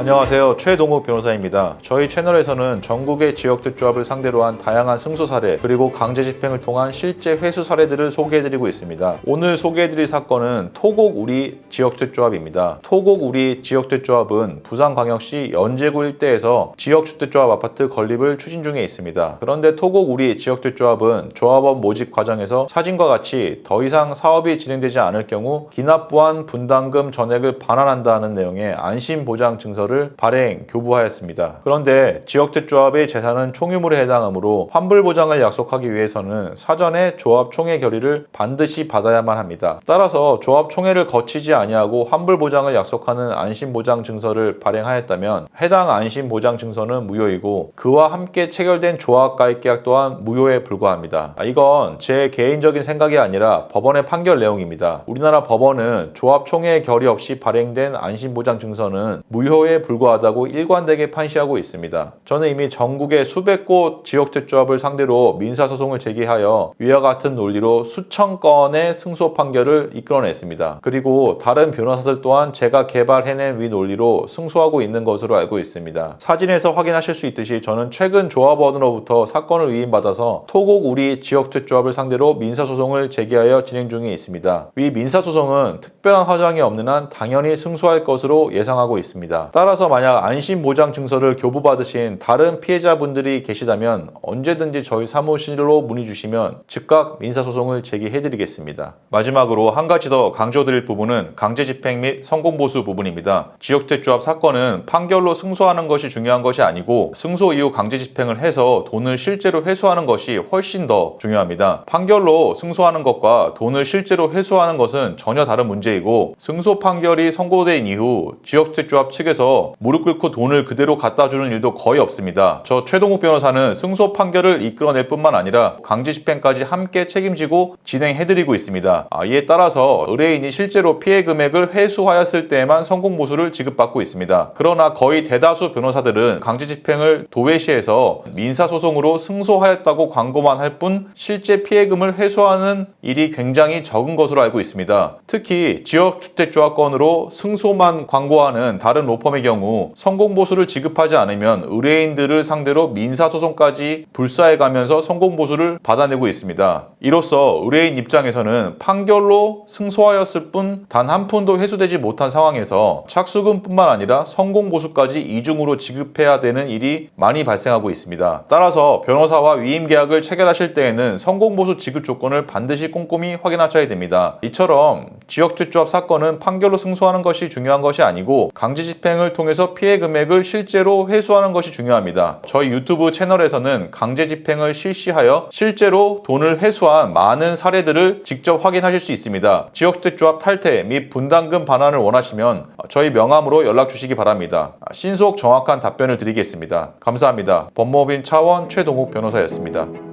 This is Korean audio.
안녕하세요. 최동욱 변호사입니다. 저희 채널에서는 전국의 지역특조합을 상대로 한 다양한 승소 사례 그리고 강제 집행을 통한 실제 회수 사례들을 소개해드리고 있습니다. 오늘 소개해드릴 사건은 토곡 우리 지역특조합입니다. 토곡 우리 지역특조합은 부산광역시 연제구 일대에서 지역주택조합 아파트 건립을 추진 중에 있습니다. 그런데 토곡 우리 지역특조합은 조합원 모집 과정에서 사진과 같이 더 이상 사업이 진행되지 않을 경우 기납부한 분담금 전액을 반환한다는 내용의 안심보장 증서를 발행 교부하였습니다. 그런데 지역특조합의 재산은 총유물에 해당하므로 환불 보장을 약속하기 위해서는 사전에 조합 총회 결의를 반드시 받아야만 합니다. 따라서 조합 총회를 거치지 아니하고 환불 보장을 약속하는 안심 보장 증서를 발행하였다면 해당 안심 보장 증서는 무효이고 그와 함께 체결된 조합 가입 계약 또한 무효에 불과합니다. 아, 이건 제 개인적인 생각이 아니라 법원의 판결 내용입니다. 우리나라 법원은 조합 총회 결의 없이 발행된 안심 보장 증서는 무효에 불과하다고 일관되게 판시하고 있습니다. 저는 이미 전국의 수백 곳 지역특조합을 상대로 민사소송을 제기하여 위와 같은 논리로 수천 건의 승소 판결을 이끌어냈습니다. 그리고 다른 변호사들 또한 제가 개발해낸 위 논리로 승소하고 있는 것으로 알고 있습니다. 사진에서 확인하실 수 있듯이 저는 최근 조합원으로부터 사건을 위임받아서 토곡 우리 지역특조합을 상대로 민사소송을 제기하여 진행 중에 있습니다. 위 민사소송은 특별한 화장이 없는 한 당연히 승소할 것으로 예상하고 있습니다. 따라 서 만약 안심보장 증서를 교부받으신 다른 피해자분들이 계시다면 언제든지 저희 사무실로 문의 주시면 즉각 민사소송을 제기해드리겠습니다. 마지막으로 한 가지 더 강조드릴 부분은 강제집행 및 성공보수 부분입니다. 지역특조합 사건은 판결로 승소하는 것이 중요한 것이 아니고 승소 이후 강제집행을 해서 돈을 실제로 회수하는 것이 훨씬 더 중요합니다. 판결로 승소하는 것과 돈을 실제로 회수하는 것은 전혀 다른 문제이고 승소 판결이 선고된 이후 지역주택조합 측에서 무릎 꿇고 돈을 그대로 갖다 주는 일도 거의 없습니다. 저 최동욱 변호사는 승소 판결을 이끌어낼 뿐만 아니라 강제 집행까지 함께 책임지고 진행해드리고 있습니다. 아, 이에 따라서 의뢰인이 실제로 피해 금액을 회수하였을 때에만 성공 보수를 지급받고 있습니다. 그러나 거의 대다수 변호사들은 강제 집행을 도외시해서 민사 소송으로 승소하였다고 광고만 할 뿐 실제 피해금을 회수하는 일이 굉장히 적은 것으로 알고 있습니다. 특히 지역주택조합권으로 승소만 광고하는 다른 로펌의 경우 성공 보수를 지급하지 않으면 의뢰인들을 상대로 민사 소송까지 불사해 가면서 성공 보수를 받아내고 있습니다. 이로써 의뢰인 입장에서는 판결로 승소하였을 뿐 단 한 푼도 회수되지 못한 상황에서 착수금뿐만 아니라 성공 보수까지 이중으로 지급해야 되는 일이 많이 발생하고 있습니다. 따라서 변호사와 위임 계약을 체결하실 때에는 성공 보수 지급 조건을 반드시 꼼꼼히 확인하셔야 됩니다. 이처럼 지역특조합 사건은 판결로 승소하는 것이 중요한 것이 아니고 강제 집행을 통해서 피해 금액을 실제로 회수하는 것이 중요합니다. 저희 유튜브 채널에서는 강제 집행을 실시하여 실제로 돈을 회수한 많은 사례들을 직접 확인하실 수 있습니다. 지역주택조합 탈퇴 및 분담금 반환을 원하시면 저희 명함으로 연락 주시기 바랍니다. 신속 정확한 답변을 드리겠습니다. 감사합니다. 법무법인 차원 최동욱 변호사였습니다.